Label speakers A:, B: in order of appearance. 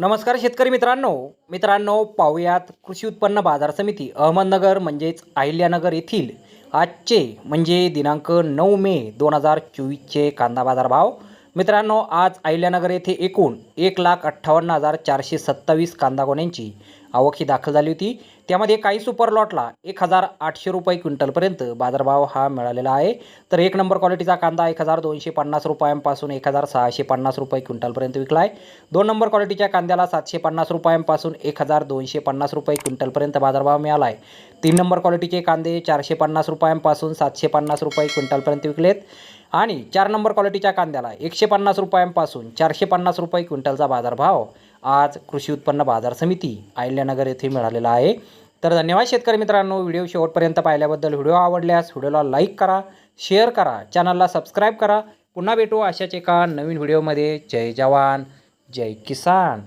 A: नमस्कार शेतकरी मित्रांनो. मित्रांनो पाहूयात कृषी उत्पन्न बाजार समिती अहमदनगर म्हणजेच अहिल्यानगर येथील आजचे म्हणजे दिनांक नऊ मे दोन हजार चोवीसचे कांदा बाजार भाव मित्रांनो आज अहिल्यानगर येथे एकूण एक लाख अठ्ठावन्न हजार चारशे सत्तावीस कांदा गोण्यांची आवक ही दाखल झाली होती. त्यामध्ये काही सुपर लॉटला एक हजार आठशे रुपये क्विंटलपर्यंत बाजारभाव हा मिळालेला आहे. तर एक नंबर क्वालिटीचा कांदा एक हजार दोनशे पन्नास रुपयांपासून एक हजार सहाशे पन्नास रुपये क्विंटलपर्यंत विकला आहे दोन नंबर क्वालिटीच्या कांद्याला सातशे पन्नास रुपयांपासून एक हजार दोनशे पन्नास रुपये क्विंटलपर्यंत बाजारभाव मिळाला आहे तीन नंबर क्वालिटीचे कांदे चारशे पन्नास रुपयांपासून सातशे पन्नास रुपये क्विंटलपर्यंत विकलेत. आणि चार नंबर क्वालिटीच्या कांद्याला एकशे पन्नास रुपयांपासून चारशे पन्नास रुपये क्विंटलचा बाजारभाव आज कृषी उत्पन्न बाजार समिती अहिल्यानगर येथे मिळालेला आहे. तर धन्यवाद शेतकरी मित्रांनो व्हिडिओ शेवटपर्यंत पाहिल्याबद्दल व्हिडिओ आवडल्यास व्हिडिओला लाईक करा शेअर करा चॅनलला सबस्क्राईब करा. पुन्हा भेटू अशाच एका नवीन व्हिडिओमध्ये. जय जवान जय किसान.